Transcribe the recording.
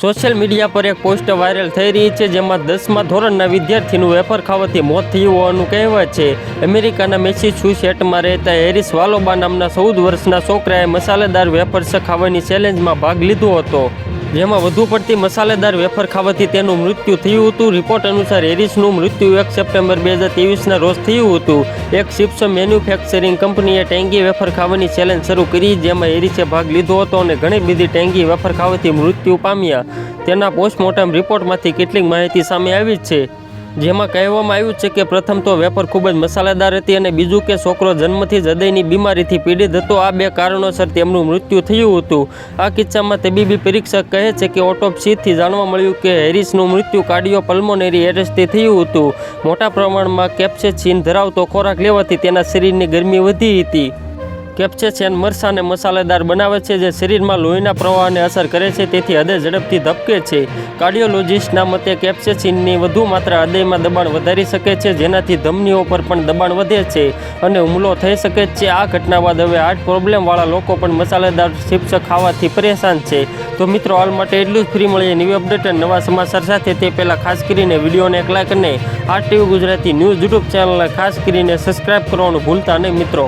Social media પર એક post viral થઈ રહી છે, જેમાં દસમા ધોરણના વિદ્યાર્થીનું વેફર ખાવાથી મોત થયું હોવાનું કહેવાય છે. અમેરિકાના મેસેચ્યુસેટમાં રહેતા હેરિસ વાલોબા નામના ચૌદ વર્ષના છોકરાએ મસાલેદાર વેફર્સ ખાવાની ચેલેન્જમાં ભાગ લીધો હતો. જેમાં વધુ પડતી મસાલેદાર વેફર ખાવાથી તેનું મૃત્યુ થયું હતું. રિપોર્ટ અનુસાર હેરિસનું મૃત્યુ એક સપ્ટેમ્બર બે હજાર ત્રેવીસના રોજ થયું હતું. એક ચિપ્સ મેન્યુફેક્ચરિંગ કંપનીએ ટેંગી વેફર ખાવાની ચેલેન્જ શરૂ કરી, જેમાં હેરિસે ભાગ લીધો હતો અને ઘણી બધી ટેંગી વેફર ખાવાથી મૃત્યુ પામ્યા. તેના પોસ્ટમોર્ટમ રિપોર્ટમાંથી કેટલીક માહિતી સામે આવી છે. જેમાં કહેવામાં આવ્યું છે કે પ્રથમ તો વેફર ખૂબ જ મસાલેદાર હતી અને બીજું કે છોકરો જન્મથી જ હૃદયની બીમારીથી પીડિત હતો. આ બે કારણોસર તેમનું મૃત્યુ થયું હતું. આ કિસ્સામાં તબીબી પરીક્ષક કહે છે કે ઓટોપ્સીથી જાણવા મળ્યું કે હેરિસનું મૃત્યુ કાર્ડિયો પલ્મોનેરી એરેસ્ટથી થયું હતું. મોટા પ્રમાણમાં કેપ્સેચીન ધરાવતો ખોરાક લેવાથી તેના શરીરની ગરમી વધી હતી. કેપ્સેચેન મરસાને મસાલેદાર બનાવે છે જે શરીરમાં લોહીના પ્રવાહને અસર કરે છે. તેથી હૃદય ઝડપથી ધબકે છે. કાર્ડિયોલોજિસ્ટના મતે કેપ્સેસિનની વધુ માત્રા હૃદયમાં દબાણ વધારી શકે છે, જેનાથી ધમનીઓ પર પણ દબાણ વધે છે અને હુમલો થઈ શકે છે. આ ઘટના બાદ હવે હાર્ટ પ્રોબ્લેમવાળા લોકો પણ મસાલેદાર ચિપ્સ ખાવાથી પરેશાન છે. તો મિત્રો, હાલ માટે એટલું જ. ફ્રી મળીએ નવી અપડેટ અને નવા સમાચાર સાથે. તે પહેલાં ખાસ કરીને વિડીયોને એક લાઈક અને આ ટીવી ગુજરાતી ન્યૂઝ યુટ્યુબ ચેનલને ખાસ કરીને સબસ્ક્રાઈબ કરવાનું ભૂલતા નહીં મિત્રો.